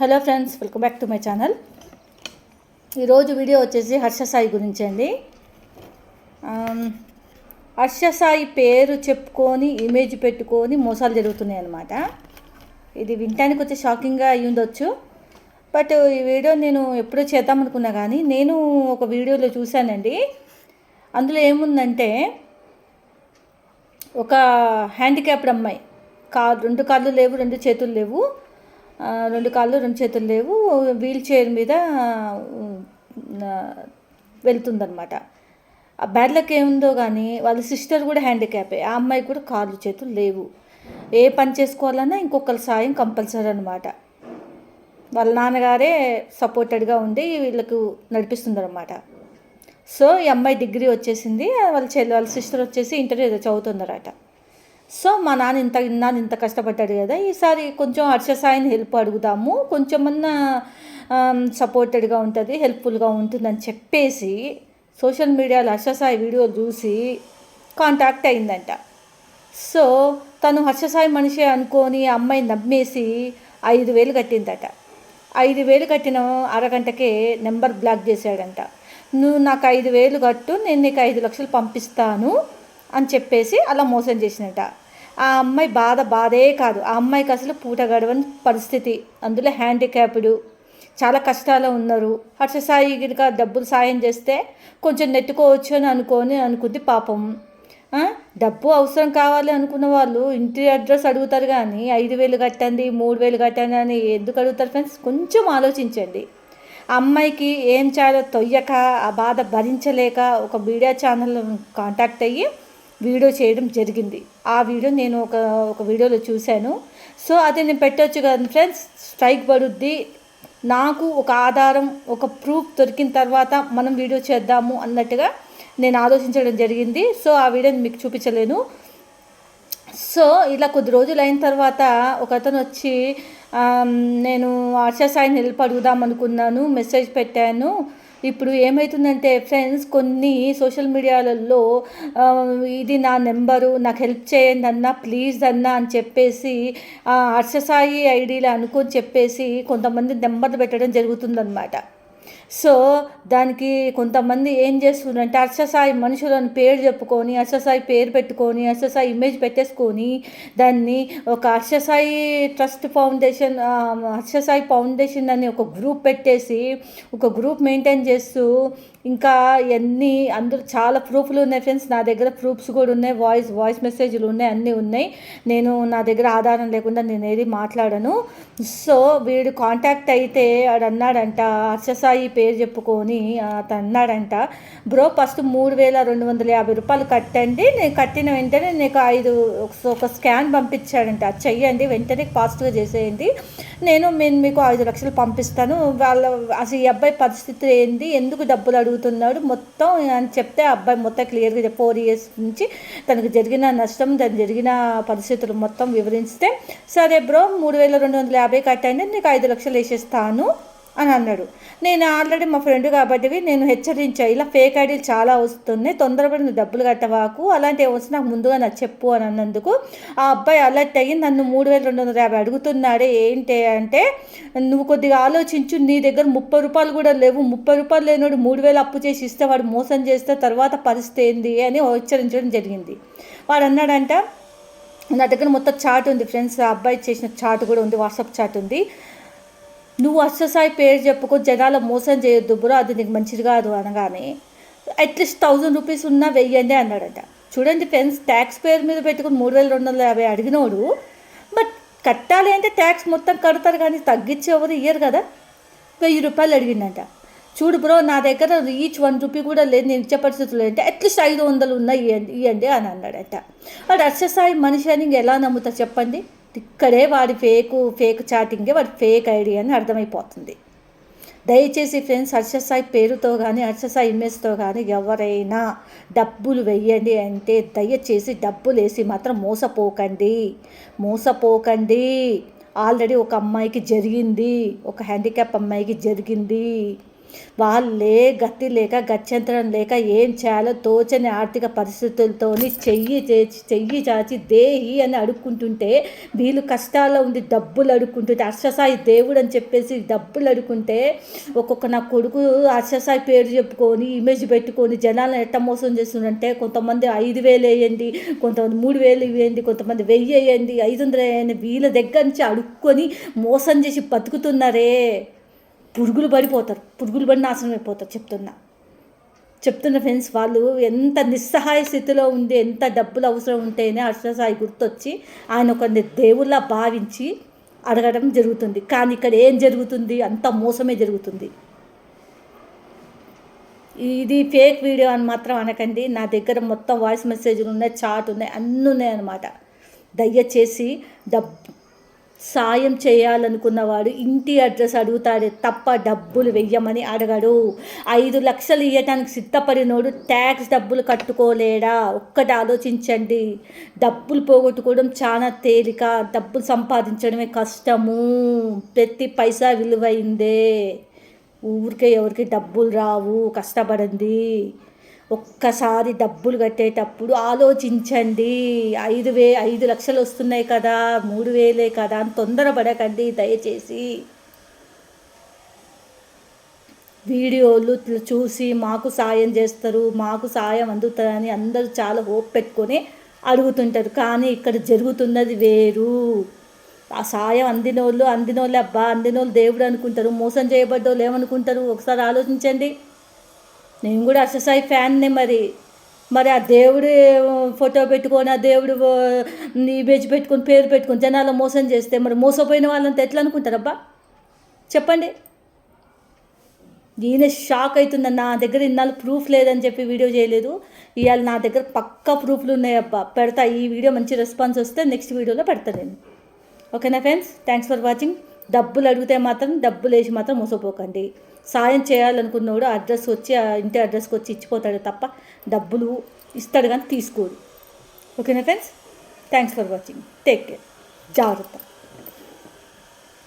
Hello friends welcome back to my channel. ఈరోజు video వచ్చేసి హర్ష సాయి గురించి అండి. హర్ష సాయి పేరు చెప్పుకొని ఇమేజ్ పెట్టుకొని మోసాలు జరుగుతున్నాయి అన్నమాట. ఇది వినటానికి వచ్చి షాకింగ్గా అయి ఉండొచ్చు. బట్ ఈ వీడియో నేను ఎప్పుడో చేద్దామనుకున్నా కానీ నేను ఒక వీడియోలో చూశానండి. అందులో ఏముందంటే ఒక హ్యాండిక్యాప్డ్ అమ్మాయి. కా రెండు కాళ్ళు లేవు రెండు చేతులు లేవు. రెండు కాళ్ళు రెండు చేతులు లేవు. వీల్ చైర్ మీద వెళ్తుందనమాట ఆ బ్యాడ్ లక్ ఏముందో కానీ వాళ్ళ సిస్టర్ కూడా హ్యాండిక్యాపే. ఆ అమ్మాయి కూడా కాళ్ళు చేతులు లేవు. ఏ పని చేసుకోవాలన్నా ఇంకొకరి సాయం కంపల్సరీ అనమాట వాళ్ళ నాన్నగారే సపోర్టెడ్గా ఉండి వీళ్ళకు నడిపిస్తుందన్నమాట. సో ఈ అమ్మాయి డిగ్రీ వచ్చేసింది. వాళ్ళ చెల్లి వాళ్ళ సిస్టర్ వచ్చేసి ఇంటర్ ఏదో సో మా నాన్న ఇంత నాన్న ఇంత కష్టపడ్డాడు కదా ఈసారి కొంచెం హర్ష సాయిని హెల్ప్ అడుగుదాము కొంచెమన్నా సపోర్టెడ్గా ఉంటుంది హెల్ప్ఫుల్గా ఉంటుందని చెప్పేసి సోషల్ మీడియాలో హర్ష సాయి వీడియోలు చూసి కాంటాక్ట్ అయిందంట. సో తను హర్ష సాయి మనిషి అనుకొని అమ్మాయి అమ్మాయిని నమ్మేసి ఐదు వేలు కట్టిందట. ఐదు వేలు కట్టిన అరగంటకే నెంబర్ బ్లాక్ చేశాడంట. నువ్వు నాకు ఐదు వేలు కట్టు నేను నీకు ఐదు లక్షలు పంపిస్తాను అని చెప్పేసి అలా మోసం చేసినట ఆ అమ్మాయి బాధ బాధే కాదు. ఆ అమ్మాయికి అసలు పూట గడవని పరిస్థితి. అందులో హ్యాండిక్యాప్డ్ చాలా కష్టాలు ఉన్నారు. హర్ష సాయి డబ్బులు సాయం చేస్తే కొంచెం నెట్టుకోవచ్చు అని అనుకొని అనుకుంది పాపం. డబ్బు అవసరం కావాలి అనుకున్న వాళ్ళు ఇంటి అడ్రస్ అడుగుతారు కానీ ఐదు వేలు కట్టండి మూడు వేలు కట్టండి అని ఎందుకు అడుగుతారు ఫ్రెండ్స్ కొంచెం ఆలోచించండి. అమ్మాయికి ఏం చేయాలో తొయ్యక ఆ బాధ భరించలేక ఒక మీడియా ఛానల్ కాంటాక్ట్ అయ్యి వీడియో చేయడం జరిగింది. ఆ వీడియో నేను ఒక ఒక వీడియోలో చూశాను. సో అది నేను పెట్టవచ్చు కదా ఫ్రెండ్స్? స్ట్రైక్ పడుద్ది. నాకు ఒక ఆధారం ఒక ప్రూఫ్ దొరికిన తర్వాత మనం వీడియో చేద్దాము అన్నట్టుగా నేను ఆలోచించడం జరిగింది. సో ఆ వీడియోని మీకు చూపించలేను. సో ఇలా కొద్ది రోజులు అయిన తర్వాత ఒక అతను వచ్చి నేను ఆశా సాయిని హెల్ప్ అడుగుదాం అనుకున్నాను. మెసేజ్ పెట్టాను. ఇప్పుడు ఏమవుతుందంటే ఫ్రెండ్స్ కొన్ని సోషల్ మీడియాలలో ఇది నా నెంబరు నాకు హెల్ప్ చేయండి అన్న ప్లీజ్ అన్న అని చెప్పేసి హర్షసాయి ఐడీలు అనుకొని చెప్పేసి కొంతమంది నెంబర్లు పెట్టడం జరుగుతుందన్నమాట. సో దానికి కొంతమంది ఏం చేస్తున్నారంటే అర్షసాయి మనుషులను పేరు చెప్పుకొని అర్షసాయి పేరు పెట్టుకొని అర్షసాయి ఇమేజ్ పెట్టేసుకొని దాన్ని ఒక Arshasai trust foundation Arshasai foundation అని ఒక గ్రూప్ పెట్టేసి ఒక గ్రూప్ మెయింటైన్ చేస్తూ ఇంకా ఎన్ని అందరూ చాలా ప్రూఫ్లు ఉన్నాయి ఫ్రెండ్స్ నా దగ్గర ప్రూఫ్స్ కూడా ఉన్నాయి వాయిస్ వాయిస్ మెసేజ్లు ఉన్నాయి అన్నీ ఉన్నాయి. నేను నా దగ్గర ఆధారం లేకుండా నేను ఏది మాట్లాడను. సో వీడు కాంటాక్ట్ అయితే వాడు అన్నాడంట హర్షసాయి పేరు చెప్పుకొని అతను అన్నాడంట బ్రో ఫస్ట్ మూడు వేల రెండు వందల యాభై రూపాయలు కట్టండి నేను కట్టిన వెంటనే నీకు ఐదు ఒక- ఒక స్కాన్ పంపించాడంట అది చెయ్యండి వెంటనే ఫాస్ట్గా చేసేయండి నేను నేను మీకు ఐదు లక్షలు పంపిస్తాను వాళ్ళ అసలు ఈ అబ్బాయి పరిస్థితి ఏంది ఎందుకు డబ్బులు అడుగుతున్నాడు మొత్తం అని చెప్తే ఆ అబ్బాయి మొత్తం క్లియర్గా ఫోర్ ఇయర్స్ నుంచి తనకు జరిగిన నష్టం దాని జరిగిన పరిస్థితులు మొత్తం వివరిస్తే సరే బ్రో మూడు వేల రెండు వందల యాభై కట్టండి నీకు ఐదు లక్షలు వేసేస్తాను అని అన్నాడు. నేను ఆల్రెడీ మా ఫ్రెండ్ కాబట్టి నేను హెచ్చరించా ఇలా ఫేక్ ఐడీలు చాలా వస్తున్నాయి తొందరపడి నువ్వు డబ్బులు కట్టవాకు అలాంటివి వస్తే నాకు ముందుగా నాకు చెప్పు అని అన్నందుకు ఆ అబ్బాయి అలర్ట్ అయ్యి నన్ను మూడు వేల రెండు వందల యాభై అడుగుతున్నాడే ఏంటి అంటే నువ్వు కొద్దిగా ఆలోచించు నీ దగ్గర ముప్పై రూపాయలు కూడా లేవు ముప్పై రూపాయలు లేనోడు మూడు వేలు అప్పు చేసి ఇస్తే వాడు మోసం చేస్తే తర్వాత పరిస్థితి ఏంది అని హెచ్చరించడం జరిగింది. వాడు అన్నాడంట నా దగ్గర మొత్తం చాట్ ఉంది ఫ్రెండ్స్ ఆ అబ్బాయి చేసిన చాట్ కూడా ఉంది వాట్సాప్ చాట్ ఉంది నువ్వు అష్టసాయి పేరు చెప్పుకో జనాల మోసం చేయొద్దు బ్రో అది నీకు మంచిది కాదు అనగానే. అట్లీస్ట్ థౌజండ్ రూపీస్ ఉన్నా వెయ్యండి అన్నాడట. చూడండి ఫ్రెండ్స్ ట్యాక్స్ పేరు మీద పెట్టుకుని మూడు వేల రెండు వందల యాభై అడిగినోడు బట్ కట్టాలి అంటే ట్యాక్స్ మొత్తం కడతారు కానీ తగ్గించి ఎవరు ఇయ్యరు కదా. వెయ్యి రూపాయలు అడిగిందంట చూడు బ్రో నా దగ్గర ఈచ్ వన్ రూపీ కూడా లేదు నేను ఇచ్చే పరిస్థితులు అంటే అట్లీస్ట్ ఐదు వందలు ఉన్నాయి ఇవ్వండి ఇవ్వండి అని అన్నాడట. వాడు అర్షసాయి మనిషి అని ఇంక ఎలా నమ్ముతా చెప్పండి? ఇక్కడే వాడి ఫేకు ఫేక్ చాటింగే వాడి ఫేక్ ఐడి అని అర్థమైపోతుంది. దయచేసి ఫ్రెండ్స్ హర్షసాయి పేరుతో కానీ హర్షసాయి ఇమేజ్తో కానీ ఎవరైనా డబ్బులు వెయ్యండి అంటే దయచేసి డబ్బులు వేసి మాత్రం మోసపోకండి. మోసపోకండి. ఆల్రెడీ ఒక అమ్మాయికి జరిగింది ఒక హ్యాండిక్యాప్ అమ్మాయికి జరిగింది. వాళ్ళే గతి లేక గత్యంతరం లేక ఏం చేయాలో తోచని ఆర్థిక పరిస్థితులతోని చెయ్యి చేచి చెయ్యి చాచి దేహి అని అడుక్కుంటుంటే వీళ్ళు కష్టాల్లో ఉండి డబ్బులు అడుక్కుంటుంటే అర్షసాయి దేవుడు అని చెప్పేసి డబ్బులు అడుక్కుంటే ఒక్కొక్క నా కొడుకు అర్షసాయి పేరు చెప్పుకొని ఇమేజ్ పెట్టుకొని జనాలను ఎట్ట మోసం చేస్తుందంటే కొంతమంది ఐదు వేలు వేయండి కొంతమంది మూడు వేలు వేయండి కొంతమంది వెయ్యి వేయండి ఐదు వందలు వేయండి వీళ్ళ దగ్గర నుంచి అడుక్కొని మోసం చేసి బతుకుతున్నారే. పురుగులు పడిపోతారు. పురుగులు పడి నాశనం అయిపోతారు చెప్తున్నా. చెప్తున్న ఫ్రెండ్స్ వాళ్ళు ఎంత నిస్సహాయ స్థితిలో ఉండి ఎంత డబ్బులు అవసరం ఉంటేనే అర్షసాయి గుర్తొచ్చి ఆయన ఒక దేవుళ్ళ భావించి అడగడం జరుగుతుంది. కానీ ఇక్కడ ఏం జరుగుతుంది? అంత మోసమే జరుగుతుంది. ఇది ఫేక్ వీడియో అని మాత్రం అనకండి. నా దగ్గర మొత్తం వాయిస్ మెసేజ్లు ఉన్నాయి చాట్ ఉన్నాయి అన్నీ ఉన్నాయి అన్నమాట. దయచేసి డబ్బు సాయం చేయాలనుకున్నవాడు ఇంటి అడ్రస్ అడుగుతాడే తప్ప డబ్బులు వెయ్యమని అడగడు. ఐదు లక్షలు ఇవ్వటానికి సిద్ధపడినోడు ట్యాక్స్ డబ్బులు కట్టుకోలేడా? ఒక్కటి ఆలోచించండి. డబ్బులు పోగొట్టుకోవడం చాలా తేలిక. డబ్బులు సంపాదించడమే కష్టము. ప్రతి పైసా విలువైందే. ఊరికే ఎవరికి డబ్బులు రావు. కష్టపడింది ఒక్కసారి డబ్బులు కట్టేటప్పుడు ఆలోచించండి. ఐదు వే ఐదు లక్షలు వస్తున్నాయి కదా మూడు వేలే కదా అని తొందరపడకండి దయచేసి. వీడియోలు చూసి మాకు సాయం చేస్తారు మాకు సాయం అందుతుందని అందరూ చాలా హోప్ పెట్టుకొని అడుగుతుంటారు. కానీ ఇక్కడ జరుగుతున్నది వేరు. ఆ సాయం అందిన వాళ్ళు అందిన వాళ్ళు అబ్బా అందిన వాళ్ళు దేవుడు అనుకుంటారు మోసం చేయబడ్డోళ్ళు ఏమనుకుంటారు? ఒకసారి ఆలోచించండి. నేను కూడా అససాయి ఫ్యాన్ని మరి. మరి ఆ దేవుడు ఫోటో పెట్టుకొని ఆ దేవుడు ఇమేజ్ పెట్టుకొని పేరు పెట్టుకొని జనాలు మోసం చేస్తే మరి మోసపోయిన వాళ్ళంతా ఎట్లా అనుకుంటారబ్బా? చెప్పండి. నేనే షాక్ అవుతుందని నా దగ్గర ఇన్నాళ్ళు ప్రూఫ్ లేదని చెప్పి వీడియో చేయలేదు. ఇవాళ నా దగ్గర పక్కా ప్రూఫ్లు ఉన్నాయబ్బా. పెడతా. ఈ వీడియో మంచి రెస్పాన్స్ వస్తే నెక్స్ట్ వీడియోలో పెడతా నేను. ఓకేనా ఫ్రెండ్స్? Thanks for watching. డబ్బులు అడిగితే మాత్రం డబ్బులు వేసి మాత్రం మోసపోకండి. సాయం చేయాలనుకున్నవాడు అడ్రస్ వచ్చి ఆ ఇంటి అడ్రస్కి వచ్చి ఇచ్చిపోతాడు తప్ప డబ్బులు ఇస్తాడు కానీ తీసుకోడు. ఓకేనా friends? Thanks for watching. Take care. జాగ్రత్త.